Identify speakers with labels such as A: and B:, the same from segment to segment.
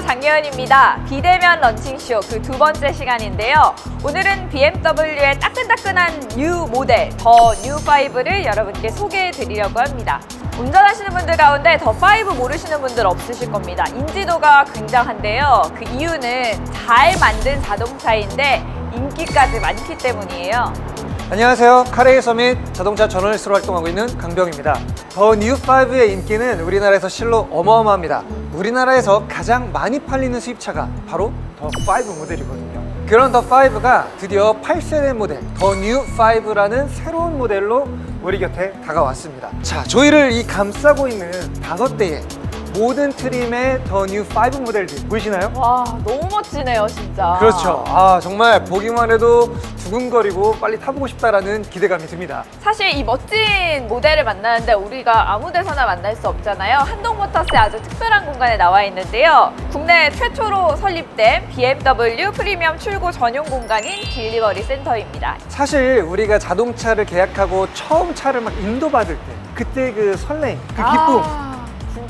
A: 장예은입니다. 비대면 런칭쇼 그 두 번째 시간인데요. 오늘은 BMW의 따끈따끈한 뉴 모델 더 뉴5를 여러분께 소개해 드리려고 합니다. 운전하시는 분들 가운데 더 5 모르시는 분들 없으실 겁니다. 인지도가 굉장한데요. 그 이유는 잘 만든 자동차인데 인기까지 많기 때문이에요.
B: 안녕하세요. 카레이 서밋 자동차 저널리스트로 활동하고 있는 강병입니다. 더 뉴5의 인기는 우리나라에서 실로 어마어마합니다. 우리나라에서 가장 많이 팔리는 수입차가 바로 더 5 모델이거든요. 그런 더 5가 드디어 8세대 모델 더 뉴 5라는 새로운 모델로 우리 곁에 다가왔습니다. 자, 저희를 이 감싸고 있는 다섯 대의 모든 트림의 더 뉴 5 모델들 보이시나요?
A: 와, 너무 멋지네요, 진짜.
B: 그렇죠. 아, 정말 보기만 해도 두근거리고 빨리 타보고 싶다라는 기대감이 듭니다.
A: 사실 이 멋진 모델을 만나는데 우리가 아무 데서나 만날 수 없잖아요. 한동모터스의 아주 특별한 공간에 나와 있는데요. 국내 최초로 설립된 BMW 프리미엄 출고 전용 공간인 딜리버리 센터입니다.
B: 사실 우리가 자동차를 계약하고 처음 차를 막 인도받을 때 그때 그 설레임, 그 기쁨
A: 아,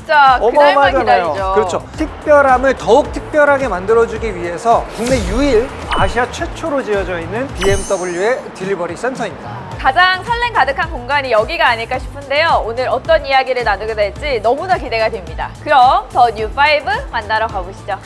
A: 진짜 그날만 기다리죠.
B: 그렇죠. 특별함을 더욱 특별하게 만들어주기 위해서 국내 유일 아시아 최초로 지어져 있는 BMW의 딜리버리 센터입니다.
A: 가장 설렘 가득한 공간이 여기가 아닐까 싶은데요. 오늘 어떤 이야기를 나누게 될지 너무나 기대가 됩니다. 그럼 더 뉴5 만나러 가보시죠.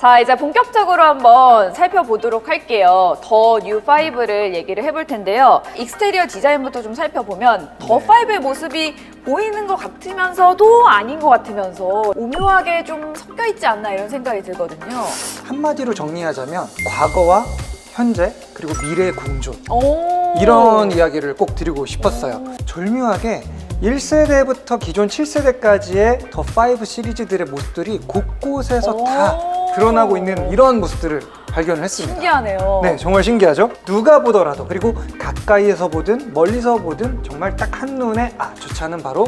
A: 자, 이제 본격적으로 한번 살펴보도록 할게요. 더 뉴5를 얘기를 해볼 텐데요. 익스테리어 디자인부터 좀 살펴보면 더5의 모습이 보이는 것 같으면서도 아닌 것 같으면서 오묘하게 좀 섞여 있지 않나 이런 생각이 들거든요.
B: 한마디로 정리하자면 과거와 현재 그리고 미래의 공존
A: 오.
B: 이런 이야기를 꼭 드리고 싶었어요. 절묘하게 1세대부터 기존 7세대까지의 더5 시리즈들의 모습들이 곳곳에서
A: 오.
B: 다 드러나고 있는 이런 모습들을 발견을 했습니다.
A: 신기하네요.
B: 네, 정말 신기하죠? 누가 보더라도 그리고 가까이에서 보든 멀리서 보든 정말 딱 한눈에 아, 저 차는 바로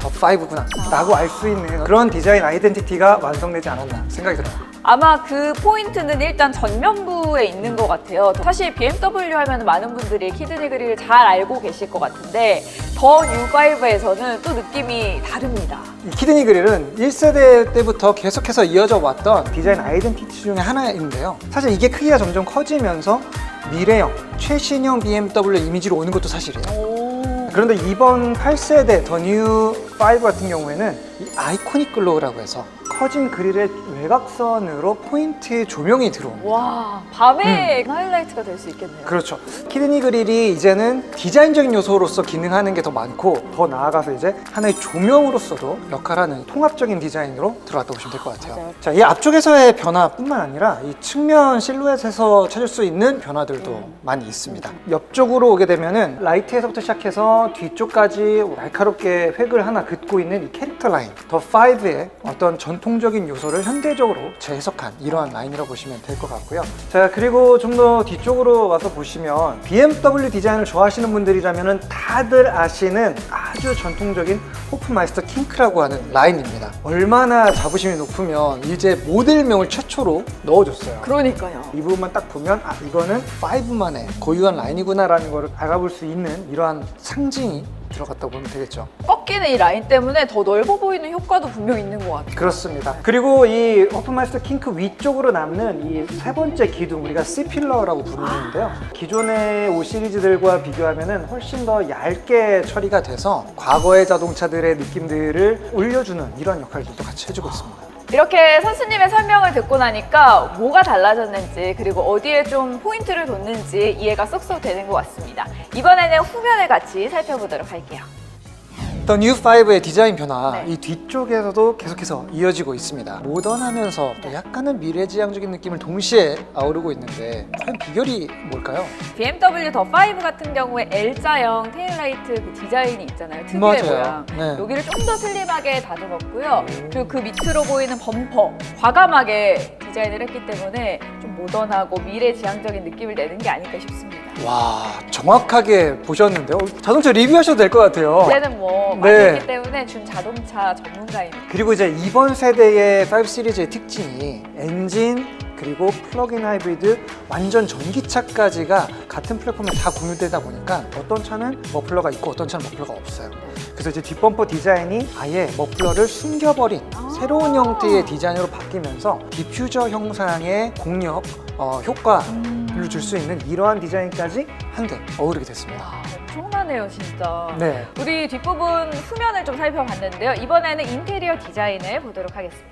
B: 더5구나 라고 알 수 있는 그런 디자인 아이덴티티가 완성되지 않았나 생각이 들어요.
A: 아마 그 포인트는 일단 전면부에 있는 것 같아요. 사실 BMW 하면 많은 분들이 키드니 그릴을 잘 알고 계실 것 같은데 더 뉴5에서는 또 느낌이 다릅니다.
B: 이 키드니 그릴은 1세대 때부터 계속해서 이어져 왔던 디자인 아이덴티티 중에 하나인데요. 사실 이게 크기가 점점 커지면서 미래형, 최신형 BMW 이미지로 오는 것도 사실이에요.
A: 오.
B: 그런데 이번 8세대 더 뉴 5 같은 경우에는 이 아이코닉 글로우라고 해서 커진 그릴의 외곽선으로 포인트의 조명이 들어옵니다.
A: 와, 밤에 하이라이트가 될 수 있겠네요.
B: 그렇죠. 키드니 그릴이 이제는 디자인적인 요소로서 기능하는 게 더 많고 더 나아가서 이제 하나의 조명으로서도 역할하는 통합적인 디자인으로 들어왔다고 보시면 될 것 같아요.
A: 맞아요.
B: 자, 이 앞쪽에서의 변화뿐만 아니라 이 측면 실루엣에서 찾을 수 있는 변화들도 많이 있습니다. 옆쪽으로 오게 되면은 라이트에서부터 시작해서 뒤쪽까지 날카롭게 획을 하나 긋고 있는 이 캐릭터 라인, 더 5의 어떤 전통적인 요소를 현대적으로 재해석한 이러한 라인이라고 보시면 될 것 같고요. 자, 그리고 좀 더 뒤쪽으로 와서 보시면 BMW 디자인을 좋아하시는 분들이라면 다들 아시는 아주 전통적인 호프마이스터 킹크라고 하는 라인입니다. 얼마나 자부심이 높으면 이제 모델명을 최초로 넣어줬어요.
A: 그러니까요.
B: 이 부분만 딱 보면 아 이거는 5만의 고유한 라인이구나라는 걸 알아볼 수 있는 이러한 상징이 들어갔다고 보면 되겠죠.
A: 꺾이는 이 라인 때문에 더 넓어 보이는 효과도 분명 있는 것 같아요.
B: 그렇습니다. 그리고 이 호프마이스터 킹크 위쪽으로 남는 이 세 번째 기둥 우리가 C 필러라고 부르는데요. 기존의 5 시리즈들과 비교하면 훨씬 더 얇게 처리가 돼서 과거의 자동차들의 느낌들을 올려주는 이런 역할들도 같이 해주고 있습니다.
A: 이렇게 선수님의 설명을 듣고 나니까 뭐가 달라졌는지 그리고 어디에 좀 포인트를 뒀는지 이해가 쏙쏙 되는 것 같습니다. 이번에는 후면을 같이 살펴보도록 할게요.
B: 더 뉴5의 디자인 변화
A: 네.
B: 이 뒤쪽에서도 계속해서 이어지고 있습니다. 모던하면서 또 약간은 미래지향적인 느낌을 동시에 아우르고 있는데 과연 비결이 뭘까요?
A: BMW 더 5 같은 경우에 L자형 테일라이트 그 디자인이 있잖아요. 특유의
B: 맞아요.
A: 모양.
B: 네.
A: 여기를 좀 더 슬림하게 다듬었고요. 그리고 그 밑으로 보이는 범퍼 과감하게 디자인을 했기 때문에 좀 모던하고 미래지향적인 느낌을 내는 게 아닐까 싶습니다.
B: 와 정확하게 보셨는데요. 자동차 리뷰하셔도 될 것 같아요.
A: 이제는 뭐 많이
B: 네.
A: 했기 때문에 준 자동차 전문가입니다.
B: 그리고 이제 이번 세대의 5 시리즈의 특징이 엔진 그리고 플러그인 하이브리드, 완전 전기차까지가 같은 플랫폼에 다 공유되다 보니까 어떤 차는 머플러가 있고 어떤 차는 머플러가 없어요. 그래서 이제 뒷범퍼 디자인이 아예 머플러를 숨겨버린 새로운 형태의 디자인으로 바뀌면서 디퓨저 형상의 공력, 어, 효과를 줄 수 있는 이러한 디자인까지 한데 어우르게 됐습니다.
A: 와, 엄청나네요, 진짜.
B: 네.
A: 우리 뒷부분 후면을 좀 살펴봤는데요. 이번에는 인테리어 디자인을 보도록 하겠습니다.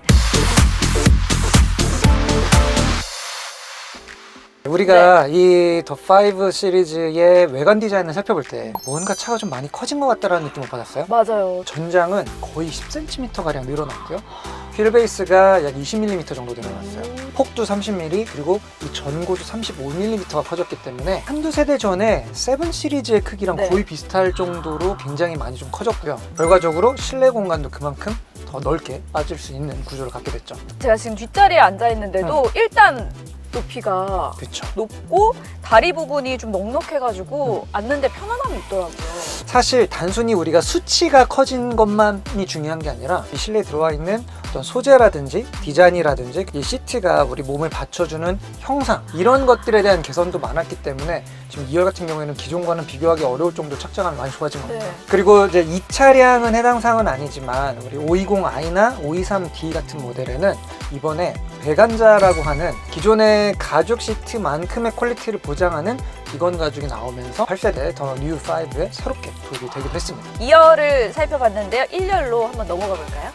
B: 우리가 이 더5 시리즈의 외관 디자인을 살펴볼 때 뭔가 차가 좀 많이 커진 것 같다는 느낌을 받았어요.
A: 맞아요.
B: 전장은 거의 10cm 가량 늘어났고요. 휠 베이스가 약 20mm 정도 늘어났어요. 폭도 30mm 그리고 이 전고도 35mm가 커졌기 때문에 한두 세대 전에 7 시리즈의 크기랑
A: 네.
B: 거의 비슷할 정도로 굉장히 많이 좀 커졌고요. 결과적으로 실내 공간도 그만큼 더 넓게 빠질 수 있는 구조를 갖게 됐죠.
A: 제가 지금 뒷자리에 앉아 있는데도 일단 높이가
B: 그렇죠.
A: 높고 다리 부분이 좀 넉넉해가지고 앉는데 편안함이 있더라고요.
B: 사실 단순히 우리가 수치가 커진 것만이 중요한 게 아니라 이 실내에 들어와 있는 어떤 소재라든지 디자인이라든지 이 시트가 우리 몸을 받쳐주는 형상 이런 것들에 대한 개선도 많았기 때문에 지금 2열 같은 경우에는 기존과는 비교하기 어려울 정도로 착장감이 많이 좋아진 겁니다.
A: 네.
B: 그리고 이제 이 차량은 해당 사항은 아니지만 우리 520i나 523D 같은 모델에는 이번에 배관자라고 하는 기존의 가죽 시트만큼의 퀄리티를 보장하는 비건 가죽이 나오면서 8세대 더 뉴 5에 새롭게 도입이 되기도 했습니다.
A: 2열을 살펴봤는데요. 1열로 한번 넘어가 볼까요?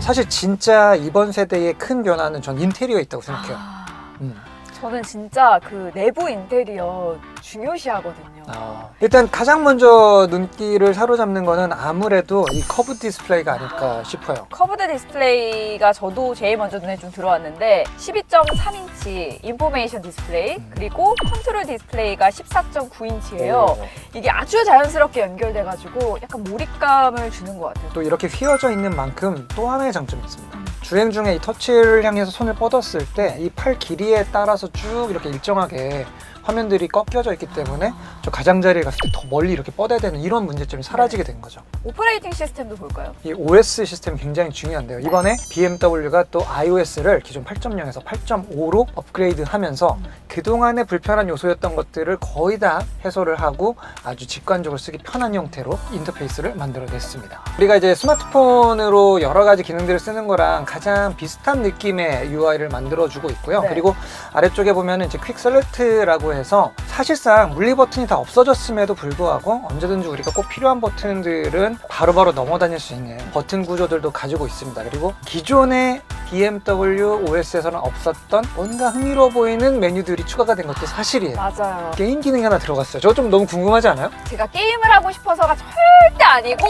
B: 사실 진짜 이번 세대의 큰 변화는 전 인테리어에 있다고 생각해요.
A: 아,
B: 음.
A: 저는 진짜 그 내부 인테리어 중요시하거든요.
B: 어, 일단 가장 먼저 눈길을 사로잡는 거는 아무래도 이 커브 디스플레이가 아닐까 싶어요.
A: 커브드 디스플레이가 저도 제일 먼저 눈에 좀 들어왔는데 12.3인치 인포메이션 디스플레이 그리고 컨트롤 디스플레이가 14.9인치예요. 이게 아주 자연스럽게 연결돼가지고 약간 몰입감을 주는 것 같아요.
B: 또 이렇게 휘어져 있는 만큼 또 하나의 장점이 있습니다. 주행 중에 이 터치를 향해서 손을 뻗었을 때 이 팔 길이에 따라서 쭉 이렇게 일정하게 화면들이 꺾여져 있기 때문에 저 가장자리에 갔을 때 더 멀리 이렇게 뻗어야 되는 이런 문제점이 사라지게 된 거죠.
A: 오퍼레이팅 시스템도 볼까요?
B: 이 OS 시스템이 굉장히 중요한데요. 이번에 BMW가 또 iOS를 기존 8.0에서 8.5로 업그레이드 하면서 그동안의 불편한 요소였던 것들을 거의 다 해소를 하고 아주 직관적으로 쓰기 편한 형태로 인터페이스를 만들어냈습니다. 우리가 이제 스마트폰으로 여러 가지 기능들을 쓰는 거랑 가장 비슷한 느낌의 UI를 만들어주고 있고요.
A: 네.
B: 그리고 아래쪽에 보면은 이제 퀵 셀렉트라고 해서 사실상 물리 버튼이 다 없어졌음에도 불구하고 언제든지 우리가 꼭 필요한 버튼들은 바로바로 넘어다닐 수 있는 버튼 구조들도 가지고 있습니다. 그리고 기존의 BMW OS에서는 없었던 뭔가 흥미로워 보이는 메뉴들이 추가가 된 것도 사실이에요.
A: 맞아요.
B: 게임 기능이 하나 들어갔어요. 저거 좀 너무 궁금하지 않아요?
A: 제가 게임을 하고 싶어서가 절대 아니고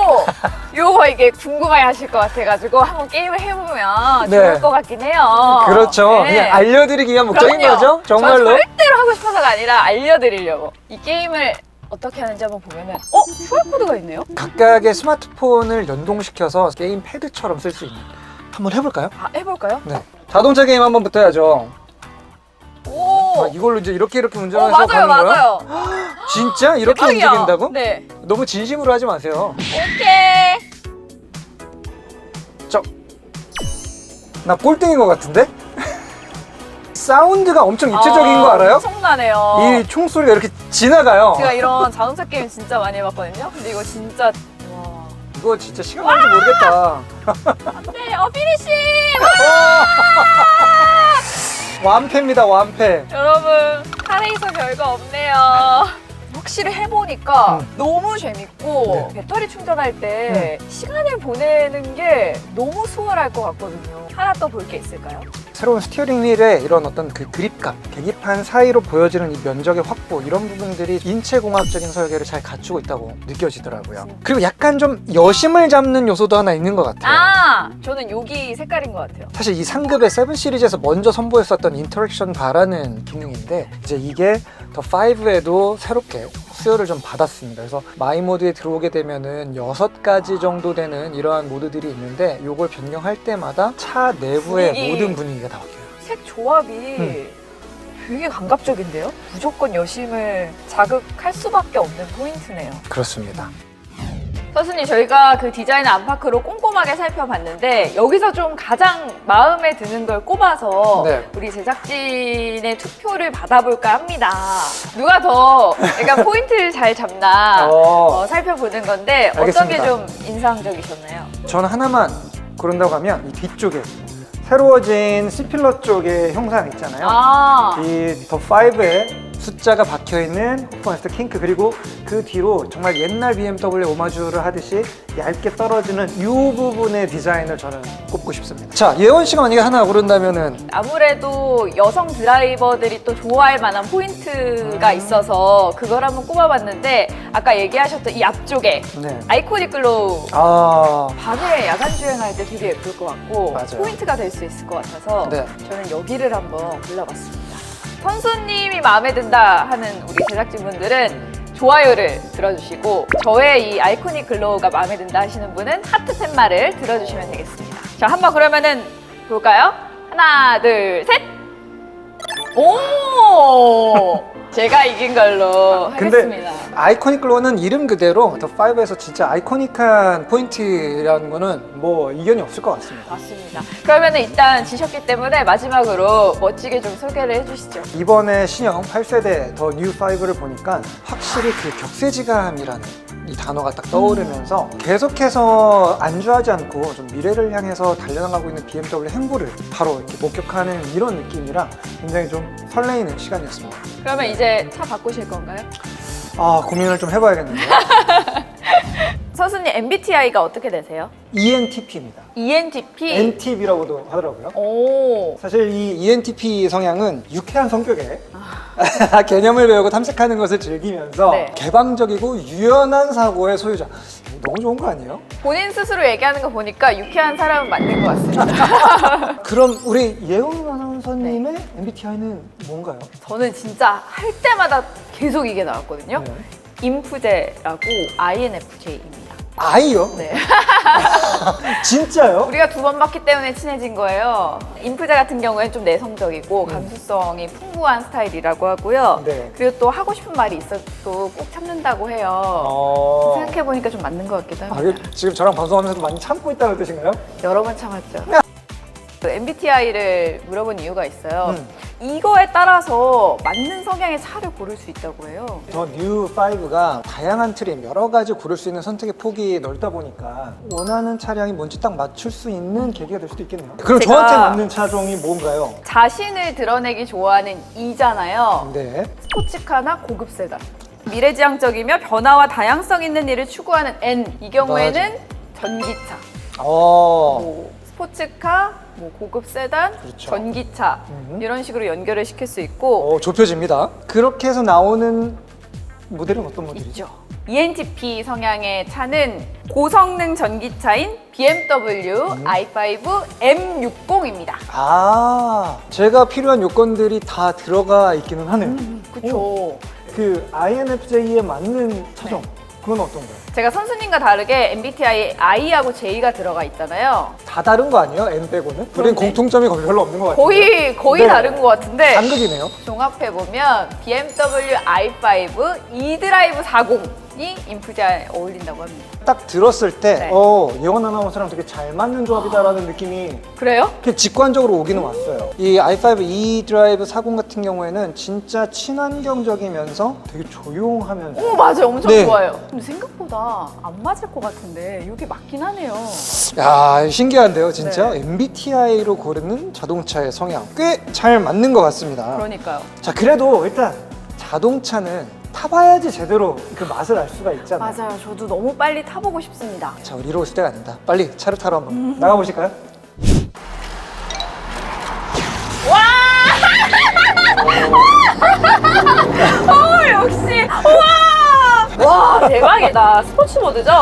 A: 요거 이게 궁금해 하실 것 같아가지고 한번 게임을 해보면
B: 네.
A: 좋을 것 같긴 해요.
B: 그렇죠.
A: 네.
B: 그냥 알려드리기 위한 목적인
A: 그럼요.
B: 거죠? 정말로.
A: 저 절대로 하고 싶어서가 아니라 알려드리려고. 이 게임을 어떻게 하는지 한번 보면은 어? QR코드가 있네요?
B: 각각의 스마트폰을 연동시켜서 게임 패드처럼 쓸 수 있는. 한번 해볼까요?
A: 아 해볼까요?
B: 네. 자동차 게임 한번 붙어야죠.
A: 오!
B: 아, 이걸로 이제 이렇게 이렇게
A: 어,
B: 운전해서
A: 맞아요
B: 가는 거야?
A: 맞아요.
B: 진짜 이렇게
A: 대박이야.
B: 움직인다고?
A: 네.
B: 너무 진심으로 하지 마세요.
A: 오케이.
B: 저, 나 꼴등인 것 같은데? 사운드가 엄청 입체적인
A: 아,
B: 거 알아요?
A: 엄청나네요.
B: 이 총소리가 이렇게 지나가요.
A: 제가 이런 자동차 게임 진짜 많이 해봤거든요. 근데 이거 진짜 와.
B: 이거 진짜 시간 가는지 모르겠다.
A: 네, 어 피니시!
B: 완패입니다, 완패.
A: 여러분 카레이서 별거 없네요. 확실히 해보니까
B: 음.
A: 너무 재밌고
B: 네.
A: 배터리 충전할 때 시간을 보내는 게 너무 수월할 것 같거든요. 하나 더 볼 게 있을까요?
B: 새로운 스티어링 휠의 이런 어떤 그 그립감, 계기 판 사이로 보여지는 이 면적의 확보 이런 부분들이 인체공학적인 설계를 잘 갖추고 있다고 느껴지더라고요. 그리고 약간 좀 여심을 잡는 요소도 하나 있는 것 같아요.
A: 아, 저는 여기 색깔인 것 같아요.
B: 사실 이 상급의 7 시리즈에서 먼저 선보였었던 인터랙션 바라는 기능인데 이제 이게 더 5에도 새롭게 수요를 좀 받았습니다. 그래서 마이 모드에 들어오게 되면은 여섯 가지 정도 되는 이러한 모드들이 있는데 이걸 변경할 때마다 차 내부의
A: 분위기.
B: 모든 분위기가 다 바뀌어요.
A: 색 조합이
B: 음.
A: 되게 감각적인데요? 무조건 여심을 자극할 수밖에 없는 포인트네요.
B: 그렇습니다.
A: 선수님 저희가 그 디자인 안팎으로 꼼꼼하게 살펴봤는데 여기서 좀 가장 마음에 드는 걸 꼽아서
B: 네.
A: 우리 제작진의 투표를 받아볼까 합니다. 누가 더 약간 포인트를 잘 잡나
B: 어.
A: 어, 살펴보는 건데 어떤
B: 알겠습니다.
A: 게좀 인상적이셨나요?
B: 저는 하나만 고른다고 하면 이 뒤쪽에 새로워진 C필러 쪽의 형상 있잖아요.
A: 아,
B: 이 더 5에 숫자가 박혀 있는 호프마스터 킹크 그리고 그 뒤로 정말 옛날 BMW 오마주를 하듯이 얇게 떨어지는 이 부분의 디자인을 저는 꼽고 싶습니다. 자, 예원 씨가 만약에 하나 고른다면은
A: 아무래도 여성 드라이버들이 또 좋아할 만한 포인트가
B: 음.
A: 있어서 그걸 한번 꼽아봤는데 아까 얘기하셨던 이 앞쪽에
B: 네.
A: 아이코닉 글로우
B: 아,
A: 밤에 야간 주행할 때 되게 예쁠 것 같고
B: 맞아요.
A: 포인트가 될 수 있을 것 같아서
B: 네.
A: 저는 여기를 한번 골라봤습니다. 선수님이 마음에 든다 하는 우리 제작진분들은 좋아요를 들어주시고 저의 이 아이코닉 글로우가 마음에 든다 하시는 분은 하트 팻말을 들어주시면 되겠습니다. 자 한번 그러면은 볼까요? 하나 둘 셋. 오! 제가 이긴 걸로
B: 근데
A: 하겠습니다.
B: 아이코닉 글로우는 이름 그대로 더 5에서 진짜 아이코닉한 포인트라는 거는 뭐 이견이 없을 것 같습니다.
A: 맞습니다. 그러면 일단 지셨기 때문에 마지막으로 멋지게 좀 소개를 해주시죠.
B: 이번에 신형 8세대 더 뉴 5를 보니까 확실히 그 격세지감이라는 이 단어가 딱 떠오르면서 계속해서 안주하지 않고 좀 미래를 향해서 달려나가고 있는 BMW 행보를 바로 이렇게 목격하는 이런 느낌이라 굉장히 좀 설레이는 시간이었습니다.
A: 그러면 이제 차 바꾸실 건가요?
B: 아 고민을 좀 해봐야겠는데요.
A: 선수님 MBTI가 어떻게 되세요?
B: ENTP입니다.
A: ENTP.
B: NTP라고도 하더라고요.
A: 오.
B: 사실 이 ENTP 성향은 유쾌한 성격에 개념을 배우고 탐색하는 것을 즐기면서
A: 네.
B: 개방적이고 유연한 사고의 소유자. 너무 좋은 거 아니에요?
A: 본인 스스로 얘기하는 거 보니까 유쾌한 사람은 맞는 것 같습니다.
B: 그럼 우리 예원 아나운서님의 MBTI는 뭔가요?
A: 저는 진짜 할 때마다 계속 이게 나왔거든요.
B: 네.
A: 인프제라고 INFJ입니다.
B: 아이요?
A: 네.
B: 진짜요?
A: 우리가 두 번 봤기 때문에 친해진 거예요. 인프제 같은 경우에는 좀 내성적이고 감수성이 풍부한 스타일이라고 하고요.
B: 네.
A: 그리고 또 하고 싶은 말이 있어도 꼭 참는다고 해요.
B: 어...
A: 생각해보니까 좀 맞는 것 같기도
B: 아,
A: 합니다.
B: 그 지금 저랑 방송하면서도 많이 참고 있다는 뜻인가요?
A: 여러 번 참았죠. MBTI를 물어본 이유가 있어요.
B: 음.
A: 이거에 따라서 맞는 성향의 차를 고를 수 있다고 해요.
B: 더 뉴 5가 다양한 트림, 여러 가지 고를 수 있는 선택의 폭이 넓다 보니까 원하는 차량이 뭔지 딱 맞출 수 있는 계기가 될 수도 있겠네요. 그럼
A: 제가-
B: 저한테 맞는 차종이 뭔가요?
A: 자신을 드러내기 좋아하는 E잖아요.
B: 네.
A: 스포츠카나 고급 세단. 미래지향적이며 변화와 다양성 있는 일을 추구하는 N. 이 경우에는 전기차.
B: 어.
A: 뭐 스포츠카, 뭐 고급 세단,
B: 그렇죠.
A: 전기차
B: 음.
A: 이런 식으로 연결을 시킬 수 있고
B: 어, 좁혀집니다. 그렇게 해서 나오는 모델은 어떤 모델이죠?
A: 있죠. ENTP 성향의 차는 고성능 전기차인 BMW
B: 음.
A: i5 M60입니다.
B: 아, 제가 필요한 요건들이 다 들어가 있기는 하네요.
A: 그렇죠.
B: 그 INFJ에 맞는 차종, 그건 어떤 거예요?
A: 제가 선수님과 다르게 MBTI I하고 J가 들어가 있잖아요.
B: 다 다른 거 아니에요? M 빼고는? 우린. 공통점이 거의 별로 없는 것 같아요.
A: 거의 거의
B: 네.
A: 다른 것 같은데
B: 단극이네요.
A: 종합해 보면 BMW i5 e드라이브 40 이 인프제에 어울린다고 합니다.
B: 딱 들었을 때,
A: 네.
B: 어, 예원 아나운서랑 되게 잘 맞는 조합이다라는 느낌이
A: 그래요?
B: 이렇게 직관적으로 오기는 왔어요. 이 i5 e 드라이브 40 같은 경우에는 진짜 친환경적이면서 되게 조용하면서
A: 오 맞아요, 엄청
B: 네.
A: 좋아요. 근데 생각보다 안 맞을 것 같은데 이게 맞긴 하네요.
B: 야 신기한데요 진짜
A: 네.
B: MBTI로 고르는 자동차의 성향 꽤 잘 맞는 것 같습니다
A: 그러니까요.
B: 자 그래도 일단 자동차는 타봐야지 제대로 그 맛을 알 수가 있잖아요
A: 맞아요. 저도 너무 빨리 타보고 싶습니다.
B: 자 우리 이러고 있을 때가 아니다 빨리 차를 타러 한번 나가보실까요?
A: 어 역시 우와 와 대박이다. 스포츠 모드죠?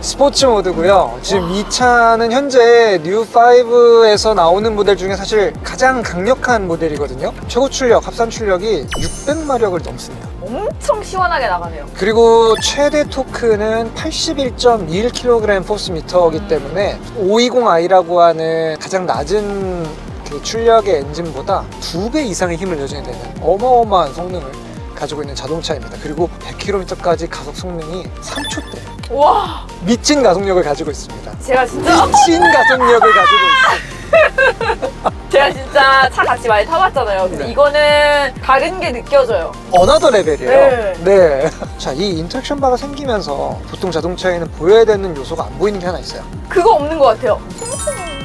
B: 스포츠 모드고요 지금 이 차는 현재 뉴5에서 나오는 모델 중에 사실 가장 강력한 모델이거든요 최고 출력, 합산 출력이 600마력을 넘습니다
A: 엄청 시원하게 나가네요.
B: 그리고 최대 토크는 81.21kg 포스미터이기 때문에 520i라고 하는 가장 낮은 그 출력의 엔진보다 두배 이상의 힘을 되는 어마어마한 성능을 가지고 있는 자동차입니다. 그리고 100km까지 가속 성능이 3초대.
A: 와,
B: 미친 가속력을 가지고 있습니다.
A: 제가 진짜
B: 미친 가속력을 가지고 있어요.
A: 제가 진짜 차 같이 많이 타봤잖아요. 근데
B: 네.
A: 이거는 다른 게 느껴져요.
B: 어나더 레벨이에요.
A: 네.
B: 네. 자, 이 인터랙션 바가 생기면서 보통 자동차에는 보여야 되는 요소가 안 보이는 게 하나 있어요.
A: 그거 없는 것 같아요.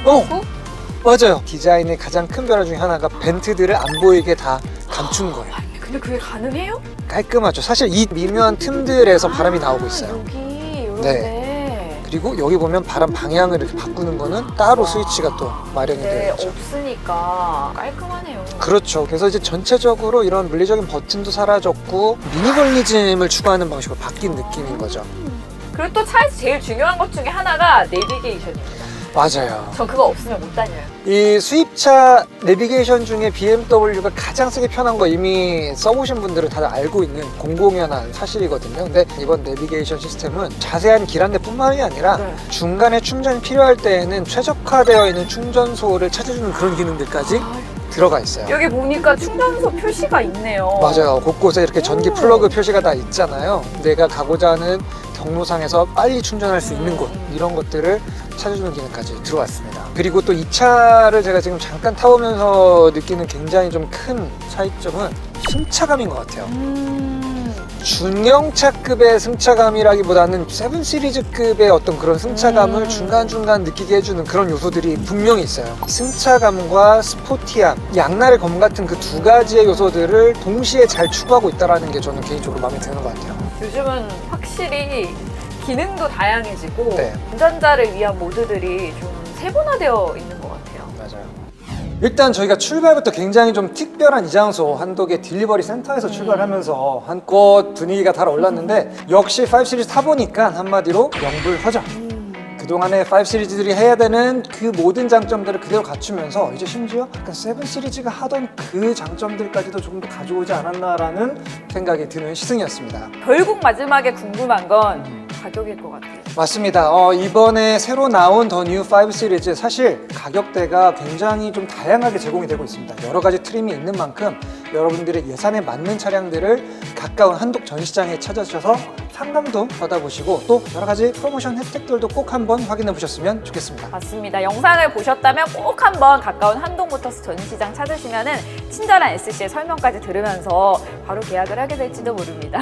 B: 어, 맞아요. 디자인의 가장 큰 변화 중에 하나가 벤트들을 안 보이게 다 감춘 거예요.
A: 근데 그게 가능해요?
B: 깔끔하죠. 사실 이 미묘한 틈들에서 바람이 나오고 있어요.
A: 여기 요런데.
B: 그리고 여기 보면 바람 방향을 이렇게 바꾸는 거는 따로 스위치가 또 마련이
A: 네,
B: 되어 있죠.
A: 없으니까 깔끔하네요.
B: 그렇죠. 그래서 이제 전체적으로 이런 물리적인 버튼도 사라졌고 미니멀리즘을 추구하는 방식으로 바뀐 느낌인 거죠.
A: 그리고 또 차에서 제일 중요한 것 중에 하나가 내비게이션입니다.
B: 맞아요.
A: 전 그거 없으면 못 다녀요.
B: 이 수입차 내비게이션 중에 BMW가 가장 쓰기 편한 거 이미 써보신 분들은 다들 알고 있는 공공연한 사실이거든요. 근데 이번 내비게이션 시스템은 자세한 길 안내뿐만이 아니라
A: 네.
B: 중간에 충전이 필요할 때에는 최적화되어 있는 충전소를 찾아주는 그런 기능들까지 들어가 있어요.
A: 여기 보니까 충전소 표시가 있네요.
B: 맞아요. 곳곳에 이렇게 전기
A: 오.
B: 플러그 표시가 다 있잖아요. 내가 가고자 하는 경로상에서 빨리 충전할 수 있는 곳 이런 것들을 찾아주는 기능까지 들어왔습니다. 그리고 또 이 차를 제가 지금 잠깐 타보면서 느끼는 굉장히 좀 큰 차이점은 승차감인 것 같아요.
A: 음.
B: 중형차급의 승차감이라기보다는 세븐 시리즈급의 어떤 그런 승차감을
A: 음.
B: 중간중간 느끼게 해주는 그런 요소들이 분명히 있어요. 승차감과 스포티함, 양날의 검 같은 그 두 가지의 요소들을 동시에 잘 추구하고 있다는 게 저는 개인적으로 마음에 드는 것 같아요.
A: 요즘은 확실히 기능도 다양해지고
B: 네.
A: 운전자를 위한 모드들이 좀 세분화되어 있는.
B: 일단 저희가 출발부터 굉장히 좀 특별한 이 장소 한독의 딜리버리 센터에서 출발하면서 한껏 분위기가 달아올랐는데 역시 5 시리즈 타보니까 한마디로 영불허전. 그동안의 5 시리즈들이 해야 되는 그 모든 장점들을 그대로 갖추면서 이제 심지어 약간 7 시리즈가 하던 그 장점들까지도 조금 더 가져오지 않았나라는 생각이 드는 시승이었습니다.
A: 결국 마지막에 궁금한 건 가격일 것 같아요.
B: 맞습니다. 어, 이번에 새로 나온 더 뉴 5 시리즈 사실 가격대가 굉장히 좀 다양하게 제공이 되고 있습니다. 여러 가지 트림이 있는 만큼 여러분들의 예산에 맞는 차량들을 가까운 한독 전시장에 찾아주셔서 상담도 받아보시고 또 여러 가지 프로모션 혜택들도 꼭 한번 확인해 보셨으면 좋겠습니다.
A: 맞습니다. 영상을 보셨다면 꼭 한번 가까운 한동모터스 전시장 찾으시면은 친절한 SC의 설명까지 들으면서 바로 계약을 하게 될지도 모릅니다.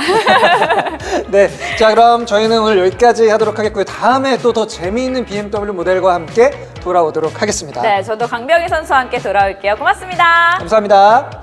B: 네, 자 그럼 저희는 오늘 여기까지 하도록 하겠고요. 다음에 또 더 재미있는 BMW 모델과 함께 돌아오도록 하겠습니다.
A: 네, 저도 강병희 선수와 함께 돌아올게요. 고맙습니다.
B: 감사합니다.